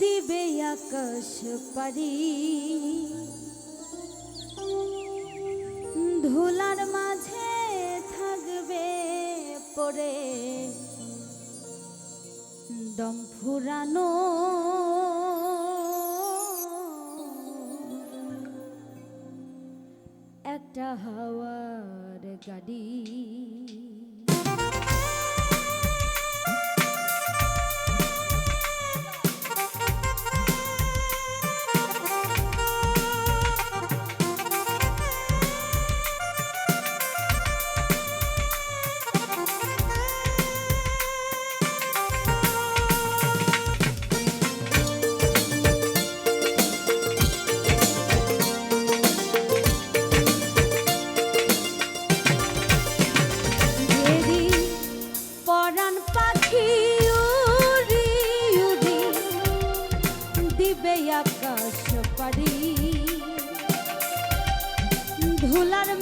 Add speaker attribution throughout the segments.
Speaker 1: দিবে আকাশ পারি ধুলার মাঝে থাকবে পরে দম ফুরানো। একটা হাওয়ার গাড়ি। আকাশ পারি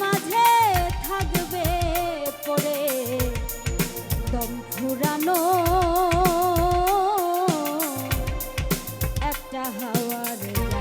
Speaker 1: মাঝে থাকবে পড়ে দম ফুরানো একটা হাওয়ার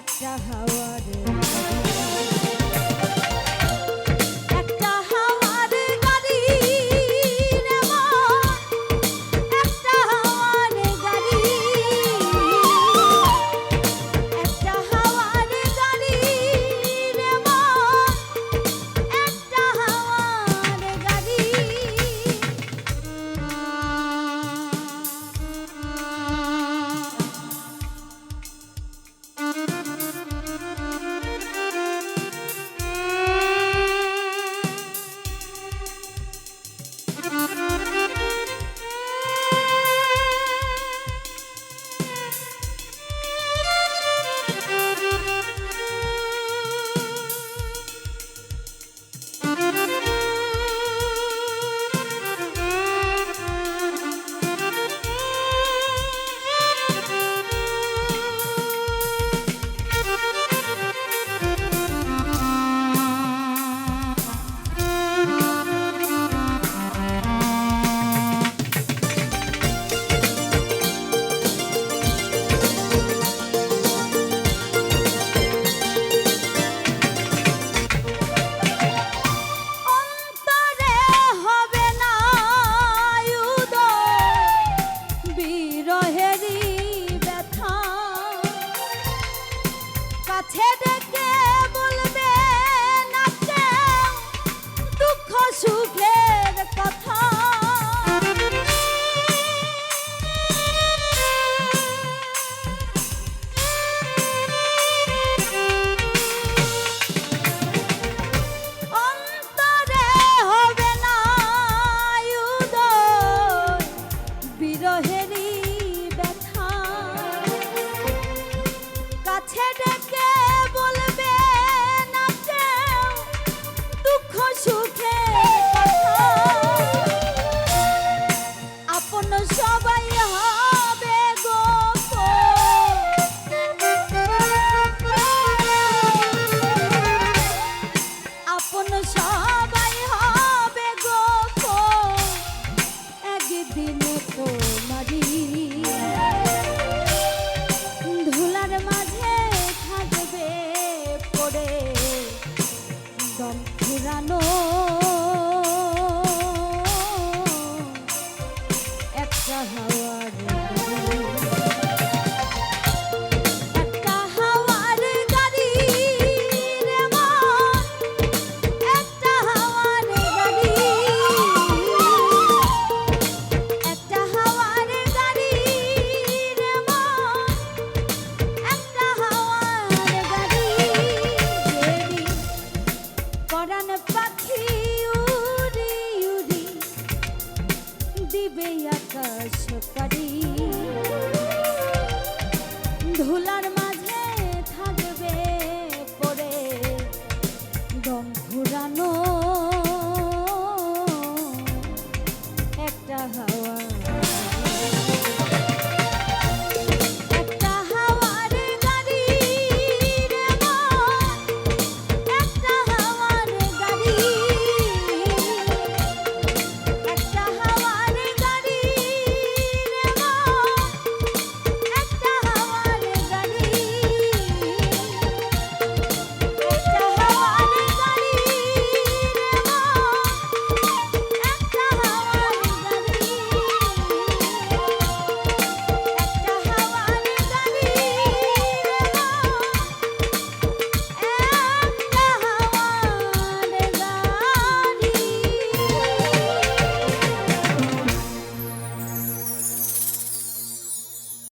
Speaker 1: একটা হাওয়া আকাশ পারি ধুলার মাঝে থাকবে পরে দম ঘুরানো